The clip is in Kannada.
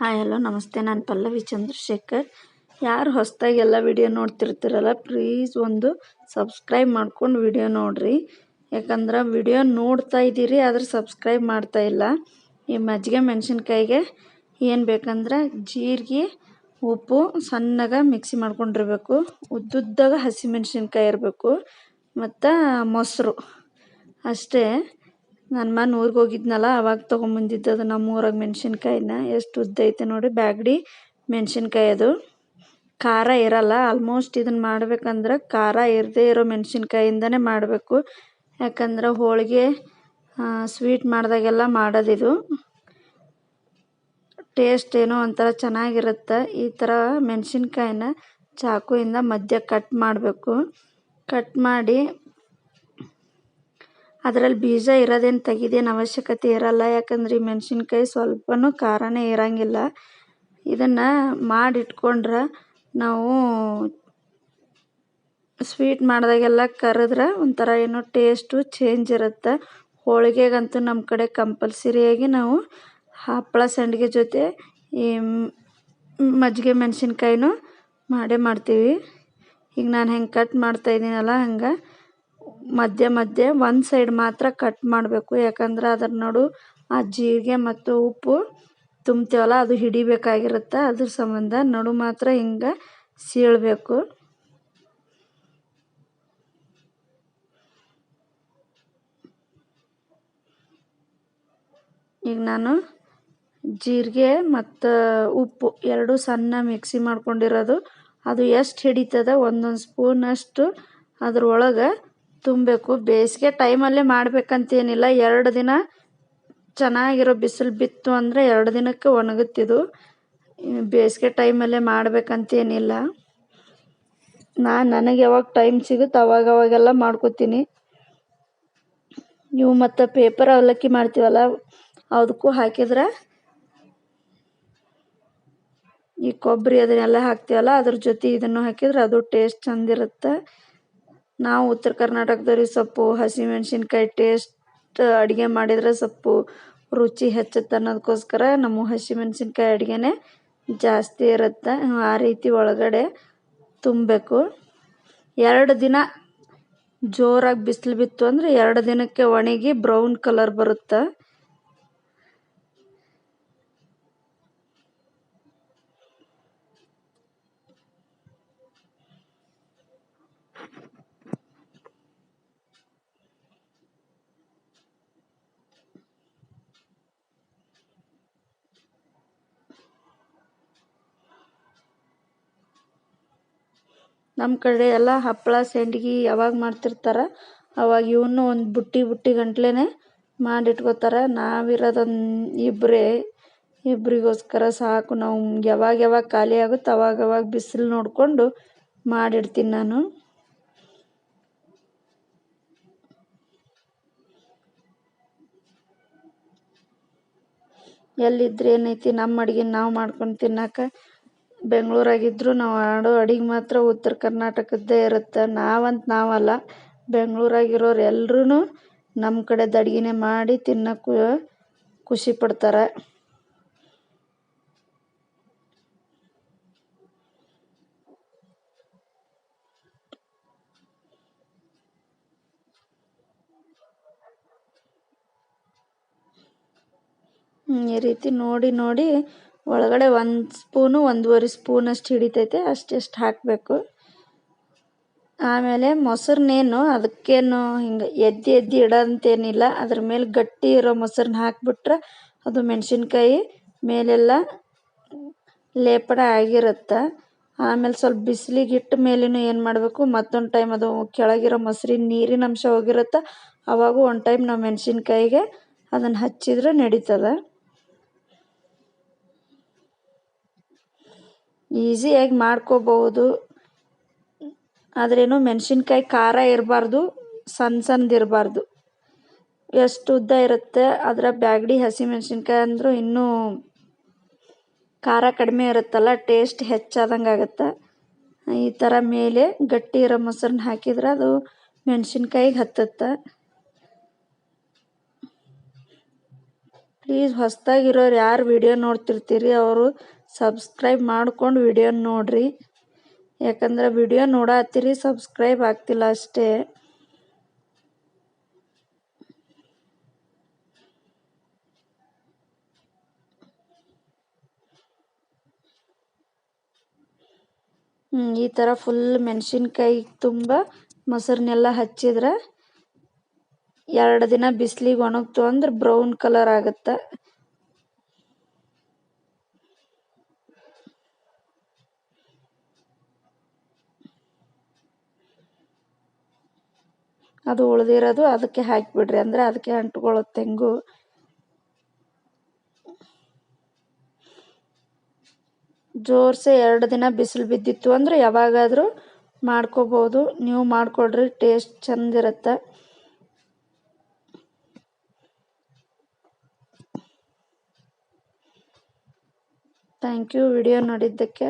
ಹಾಯ್, ಹಲೋ, ನಮಸ್ತೆ. ನಾನು ಪಲ್ಲವಿ ಚಂದ್ರಶೇಖರ್. ಯಾರು ಹೊಸದಾಗಿ ಎಲ್ಲ ವಿಡಿಯೋ ನೋಡ್ತಿರ್ತೀರಲ್ಲ ಪ್ಲೀಸ್ ಒಂದು ಸಬ್ಸ್ಕ್ರೈಬ್ ಮಾಡ್ಕೊಂಡು ವಿಡಿಯೋ ನೋಡಿರಿ. ಯಾಕಂದ್ರೆ ವಿಡಿಯೋ ನೋಡ್ತಾ ಇದ್ದೀರಿ, ಆದ್ರೆ ಸಬ್ಸ್ಕ್ರೈಬ್ ಮಾಡ್ತಾ ಇಲ್ಲ. ಈ ಮಜ್ಜಿಗೆ ಮೆಣಸಿನ್ಕಾಯಿಗೆ ಏನು ಬೇಕಂದ್ರೆ ಜೀರಿಗೆ, ಉಪ್ಪು ಸಣ್ಣಗೆ ಮಿಕ್ಸಿ ಮಾಡ್ಕೊಂಡಿರ್ಬೇಕು. ಉದ್ದುದ್ದಾಗ ಹಸಿಮೆಣ್ಸಿನ್ಕಾಯಿ ಇರಬೇಕು. ಮತ್ತು ಮೊಸರು ಅಷ್ಟೇ. ನಾನು ಮನೆ ಊರಿಗೆ ಹೋಗಿದ್ನಲ್ಲ, ಅವಾಗ ತೊಗೊಂಬಂದಿದ್ದು ಅದು ನಮ್ಮ ಊರಾಗ ಮೆಣಸಿನ್ಕಾಯಿನ. ಎಷ್ಟು ಉದ್ದ ಐತೆ ನೋಡಿ, ಬ್ಯಾಗ್ಡಿ ಮೆಣಸಿನ್ಕಾಯಿ ಅದು. ಖಾರ ಇರಲ್ಲ, ಆಲ್ಮೋಸ್ಟ್ ಇದನ್ನು ಮಾಡ್ಬೇಕಂದ್ರೆ ಖಾರ ಇರದೇ ಇರೋ ಮೆಣಸಿನ್ಕಾಯಿಂದನೇ ಮಾಡಬೇಕು. ಯಾಕಂದ್ರೆ ಹೋಳಿಗೆ ಸ್ವೀಟ್ ಮಾಡಿದಾಗೆಲ್ಲ ಮಾಡೋದಿದು. ಟೇಸ್ಟ್ ಏನೋ ಒಂಥರ ಚೆನ್ನಾಗಿರುತ್ತೆ. ಈ ಥರ ಮೆಣಸಿನ್ಕಾಯಿನ ಚಾಕುಯಿಂದ ಮಧ್ಯ ಕಟ್ ಮಾಡಬೇಕು. ಕಟ್ ಮಾಡಿ ಅದರಲ್ಲಿ ಬೀಜ ಇರೋದೇನು ತೆಗಿದೇನು ಅವಶ್ಯಕತೆ ಇರಲ್ಲ. ಯಾಕಂದ್ರೆ ಈ ಮೆಣಸಿನ್ಕಾಯಿ ಸ್ವಲ್ಪನೂ ಖಾರನೇ ಇರೋಂಗಿಲ್ಲ. ಇದನ್ನು ಮಾಡಿಟ್ಕೊಂಡ್ರೆ ನಾವು ಸ್ವೀಟ್ ಮಾಡಿದಾಗೆಲ್ಲ ಕರೆದ್ರೆ ಒಂಥರ ಏನೋ ಟೇಸ್ಟು ಚೇಂಜ್ ಇರುತ್ತೆ. ಹೋಳಿಗೆಗಂತೂ ನಮ್ಮ ಕಡೆ ಕಂಪಲ್ಸರಿಯಾಗಿ ನಾವು ಹಪ್ಪಳ ಸಂಡಿಗೆ ಜೊತೆ ಈ ಮಜ್ಜಿಗೆ ಮೆಣಸಿನ್ಕಾಯಿನೂ ಮಾಡೇ ಮಾಡ್ತೀವಿ. ಈಗ ನಾನು ಹೆಂಗೆ ಕಟ್ ಮಾಡ್ತಾಯಿದ್ದೀನಲ್ಲ ಹಂಗೆ ಮಧ್ಯ ಮಧ್ಯೆ ಒಂದು ಸೈಡ್ ಮಾತ್ರ ಕಟ್ ಮಾಡಬೇಕು. ಯಾಕಂದ್ರೆ ಅದರ ನಡು ಆ ಜೀರಿಗೆ ಮತ್ತು ಉಪ್ಪು ತುಂಬ್ತೇವಲ್ಲ, ಅದು ಹಿಡಿಬೇಕಾಗಿರುತ್ತೆ. ಅದ್ರ ಸಂಬಂಧ ನಡು ಮಾತ್ರ ಹಿಂಗೆ ಸೀಳಬೇಕು. ಈಗ ನಾನು ಜೀರಿಗೆ ಮತ್ತು ಉಪ್ಪು ಎರಡು ಸಣ್ಣ ಮಿಕ್ಸಿ ಮಾಡ್ಕೊಂಡಿರೋದು. ಅದು ಎಷ್ಟು ಹಿಡಿತದ? ಒಂದೊಂದು ಸ್ಪೂನಷ್ಟು ಅದ್ರೊಳಗೆ ತುಂಬಬೇಕು. ಬೇಸಿಗೆ ಟೈಮಲ್ಲೇ ಮಾಡಬೇಕಂತೇನಿಲ್ಲ. ಎರಡು ದಿನ ಚೆನ್ನಾಗಿರೋ ಬಿಸಿಲು ಬಿತ್ತು ಅಂದರೆ ಎರಡು ದಿನಕ್ಕೆ ಒಣಗುತ್ತಿದು. ಬೇಸಿಗೆ ಟೈಮಲ್ಲೇ ಮಾಡಬೇಕಂತೇನಿಲ್ಲ. ನಾನು ನನಗೆ ಯಾವಾಗ ಟೈಮ್ ಸಿಗುತ್ತೆ ಅವಾಗ ಅವಾಗೆಲ್ಲ ಮಾಡ್ಕೋತೀನಿ. ನೀವು ಮತ್ತು ಪೇಪರ್ ಅವಲಕ್ಕಿ ಮಾಡ್ತೀವಲ್ಲ ಅದಕ್ಕೂ ಹಾಕಿದ್ರೆ ಈ ಕೊಬ್ಬರಿ ಅದನ್ನೆಲ್ಲ ಹಾಕ್ತೀವಲ್ಲ, ಅದ್ರ ಜೊತೆ ಇದನ್ನು ಹಾಕಿದ್ರೆ ಅದು ಟೇಸ್ಟ್ ಚಂದಿರುತ್ತೆ. ನಾವು ಉತ್ತರ ಕರ್ನಾಟಕದವ್ರಿಗೆ ಸೊಪ್ಪು ಹಸಿಮೆಣ್ಸಿನ್ಕಾಯಿ ಟೇಸ್ಟ್ ಅಡುಗೆ ಮಾಡಿದರೆ ಸೊಪ್ಪು ರುಚಿ ಹೆಚ್ಚುತ್ತೆ ಅನ್ನೋದಕ್ಕೋಸ್ಕರ ನಮ್ಮ ಹಸಿಮೆಣ್ಸಿನ್ಕಾಯಿ ಅಡುಗೆನೇ ಜಾಸ್ತಿ ಇರುತ್ತೆ. ಆ ರೀತಿ ಒಳಗಡೆ ತುಂಬಬೇಕು. ಎರಡು ದಿನ ಜೋರಾಗಿ ಬಿಸಿಲು ಬಿತ್ತು ಅಂದರೆ ಎರಡು ದಿನಕ್ಕೆ ಒಣಗಿ ಬ್ರೌನ್ ಕಲರ್ ಬರುತ್ತೆ. ನಮ್ಮ ಕಡೆ ಎಲ್ಲ ಹಪ್ಪಳ ಸಂಡ್ಗಿ ಯಾವಾಗ ಮಾಡ್ತಿರ್ತಾರೆ, ಅವಾಗ ಇವನ್ನೂ ಒಂದು ಬುಟ್ಟಿ ಬುಟ್ಟಿ ಗಂಟ್ಲೆ ಮಾಡಿಟ್ಕೋತಾರೆ. ನಾವಿರೋದೊಂದು ಇಬ್ಬರೇ ಇಬ್ಬರಿಗೋಸ್ಕರ ಸಾಕು. ನಾವು ಯಾವಾಗ ಯಾವಾಗ ಖಾಲಿ ಆಗುತ್ತೆ ಅವಾಗ ಅವಾಗ ಬಿಸಿಲು ನೋಡಿಕೊಂಡು ಮಾಡಿಡ್ತೀನಿ ನಾನು. ಎಲ್ಲಿದ್ರೆ ಏನೈತಿ ನಮ್ಮ ಅಡುಗೆ ನಾವು ಮಾಡ್ಕೊಂಡು ತಿನ್ನಕ್ಕೆ ಬೆಂಗಳೂರಾಗಿದ್ದರೂ ನಾವು ಆಡೋ ಅಡಿಗೆ ಮಾತ್ರ ಉತ್ತರ ಕರ್ನಾಟಕದ್ದೇ ಇರುತ್ತೆ. ನಾವಂತ ನಾವಲ್ಲ, ಬೆಂಗಳೂರಾಗಿರೋರು ಎಲ್ರೂ ನಮ್ಮ ಕಡೆದು ಅಡಿಗೆನೇ ಮಾಡಿ ತಿನ್ನೋಕ್ಕೂ ಖುಷಿ ಪಡ್ತಾರೆ. ಈ ರೀತಿ ನೋಡಿ ನೋಡಿ ಒಳಗಡೆ ಒಂದು ಸ್ಪೂನು, ಒಂದೂವರೆ ಸ್ಪೂನಷ್ಟು ಹಿಡಿತೈತೆ ಅಷ್ಟೆಷ್ಟು ಹಾಕಬೇಕು. ಆಮೇಲೆ ಮೊಸರನ್ನೇನು ಅದಕ್ಕೇನು ಹಿಂಗೆ ಎದ್ದು ಎದ್ದು ಇಡೋಂತೇನಿಲ್ಲ. ಅದ್ರ ಮೇಲೆ ಗಟ್ಟಿ ಇರೋ ಮೊಸರನ್ನ ಹಾಕಿಬಿಟ್ರೆ ಅದು ಮೆಣಸಿನ್ಕಾಯಿ ಮೇಲೆಲ್ಲ ಲೇಪನ ಆಗಿರುತ್ತೆ. ಆಮೇಲೆ ಸ್ವಲ್ಪ ಬಿಸಿಲಿಗೆ ಇಟ್ಟ ಮೇಲೇನು ಏನು ಮಾಡಬೇಕು, ಮತ್ತೊಂದು ಟೈಮ್ ಅದು ಕೆಳಗಿರೋ ಮೊಸರಿನ ನೀರಿನ ಅಂಶ ಹೋಗಿರುತ್ತೆ, ಅವಾಗೂ ಒಂದು ಟೈಮ್ ನಾವು ಮೆಣಸಿನ್ಕಾಯಿಗೆ ಅದನ್ನು ಹಚ್ಚಿದ್ರೆ ನಡೀತದೆ. ಈಸಿಯಾಗಿ ಮಾಡ್ಕೋಬಹುದು. ಆದ್ರೇನು ಮೆಣಸಿನ್ಕಾಯಿ ಖಾರ ಇರಬಾರ್ದು ಸಣ್ಣ ಇರಬಾರ್ದು. ಎಷ್ಟು ಉದ್ದ ಇರುತ್ತೆ, ಅದರ ಬ್ಯಾಗಡಿ ಹಸಿಮೆಣ್ಸಿನ್ಕಾಯಿ ಅಂದರೂ ಇನ್ನೂ ಖಾರ ಕಡಿಮೆ ಇರುತ್ತಲ್ಲ, ಟೇಸ್ಟ್ ಹೆಚ್ಚಾದಂಗೆ ಆಗುತ್ತೆ. ಈ ಥರ ಮೇಲೆ ಗಟ್ಟಿ ಇರೋ ಮೊಸರನ್ನ ಹಾಕಿದ್ರೆ ಅದು ಮೆಣಸಿನ್ಕಾಯಿಗೆ ಹತ್ತುತ್ತೆ. ಪ್ಲೀಸ್ ಹೊಸ್ದಾಗಿರೋರು ಯಾರು ವಿಡಿಯೋ ನೋಡ್ತಿರ್ತೀರಿ? ಅವರು ಸಬ್ಸ್ಕ್ರೈಬ್ ಮಾಡ್ಕೊಂಡು ವಿಡಿಯೋ ನೋಡ್ರಿ. ಯಾಕಂದ್ರೆ ವಿಡಿಯೋ ನೋಡತ್ತೀರಿ, ಸಬ್ಸ್ಕ್ರೈಬ್ ಆಗ್ತಿಲ್ಲ ಅಷ್ಟೇ. ಈ ಥರ ಫುಲ್ ಮೆಣಸಿನ್ಕಾಯಿ ತುಂಬ ಮೊಸರನ್ನೆಲ್ಲ ಹಚ್ಚಿದ್ರೆ ಎರಡು ದಿನ ಬಿಸಿಲಿಗೆ ಒಣಗ್ತು ಅಂದ್ರೆ ಬ್ರೌನ್ ಕಲರ್ ಆಗುತ್ತೆ. ಅದು ಉಳಿದಿರೋದು ಅದಕ್ಕೆ ಹಾಕಿಬಿಡ್ರಿ ಅಂದರೆ ಅದಕ್ಕೆ ಅಂಟ್ಕೊಳ್ಳೋದು ತೆಂಗು. ಜೋರ್ಸೆ ಎರಡು ದಿನ ಬಿಸಿಲು ಬಿದ್ದಿತ್ತು ಅಂದರೆ ಯಾವಾಗಾದರೂ ಮಾಡ್ಕೋಬೋದು. ನೀವು ಮಾಡಿಕೊಡ್ರಿ, ಟೇಸ್ಟ್ ಚೆಂದಿರುತ್ತೆ ಥ್ಯಾಂಕ್ ಯು ವಿಡಿಯೋ ನೋಡಿದ್ದಕ್ಕೆ